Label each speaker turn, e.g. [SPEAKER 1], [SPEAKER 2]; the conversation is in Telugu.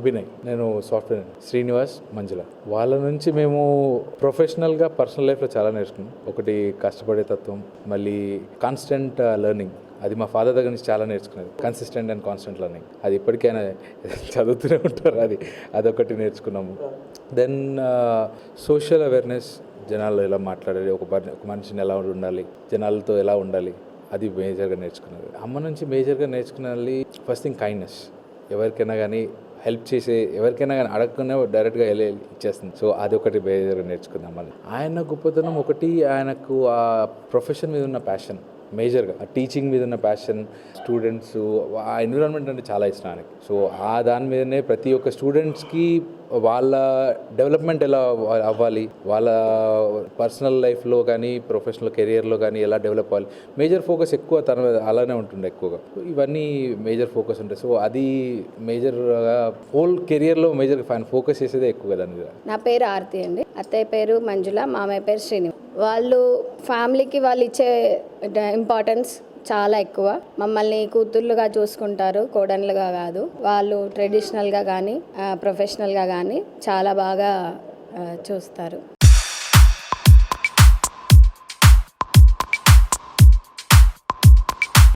[SPEAKER 1] అభినయ్ నేను సాఫ్ట్వేర్ శ్రీనివాస్ మంజుల. వాళ్ళ నుంచి మేము ప్రొఫెషనల్గా పర్సనల్ లైఫ్లో చాలా నేర్చుకున్నాం. ఒకటి కష్టపడే తత్వం మళ్ళీ కాన్స్టెంట్ లెర్నింగ్ uh, అది మా ఫాదర్ దగ్గర నుంచి చాలా నేర్చుకున్నది కన్సిస్టెంట్ అండ్ కాన్స్టెంట్ లెర్నింగ్ అది ఇప్పటికైనా చదువుతూనే ఉంటారు. అది అదొకటి నేర్చుకున్నాము. దెన్ సోషల్ అవేర్నెస్ జనాలు ఎలా మాట్లాడాలి ఒక ఒక మనిషిని ఎలా ఉండాలి జనాలతో ఎలా ఉండాలి అది మేజర్గా నేర్చుకున్నది. అమ్మ నుంచి మేజర్గా నేర్చుకున్నది ఫస్ట్ థింగ్ కైండ్నెస్ ఎవరికైనా కానీ హెల్ప్ చేసే ఎవరికైనా కానీ అడగకుండా డైరెక్ట్గా వెళ్ళి ఇచ్చేస్తుంది. సో అది ఒకటి బేజర్ నేర్చుకుందాం మళ్ళీ. ఆయన గొప్పతనం ఒకటి ఆయనకు ఆ ప్రొఫెషన్ మీద ఉన్న ప్యాషన్ మేజర్గా ఆ టీచింగ్ మీద ఉన్న ప్యాషన్ స్టూడెంట్స్ ఆ ఎన్విరాన్మెంట్ అంటే చాలా ఇష్టం ఆయనకి. సో ఆ దాని మీదనే ప్రతి ఒక్క స్టూడెంట్స్కి వాళ్ళ డెవలప్మెంట్ ఎలా అవ్వాలి? వాళ్ళ పర్సనల్ లైఫ్లో కానీ ప్రొఫెషనల్ కెరియర్లో కానీ ఎలా డెవలప్ అవ్వాలి? మేజర్ ఫోకస్ ఎక్కువ తన అలానే ఉంటుండే ఎక్కువగా. ఇవన్నీ మేజర్ ఫోకస్ ఉంటాయి సో అది మేజర్గా హోల్ కెరియర్లో మేజర్ ఫోకస్ చేసేదే ఎక్కువ దాని మీద.
[SPEAKER 2] నా పేరు ఆర్తి అండి. అత్తయ్య పేరు మంజుల మామయ్య పేరు శ్రీని వాళ్ళు ఫ్యామిలీకి వాళ్ళు ఇచ్చే ఇంపార్టెన్స్ చాలా ఎక్కువ. మమ్మల్ని కూతుర్లుగా చూసుకుంటారు కోడన్లుగా కాదు. వాళ్ళు ట్రెడిషనల్గా కానీ ప్రొఫెషనల్గా కానీ చాలా బాగా చూస్తారు.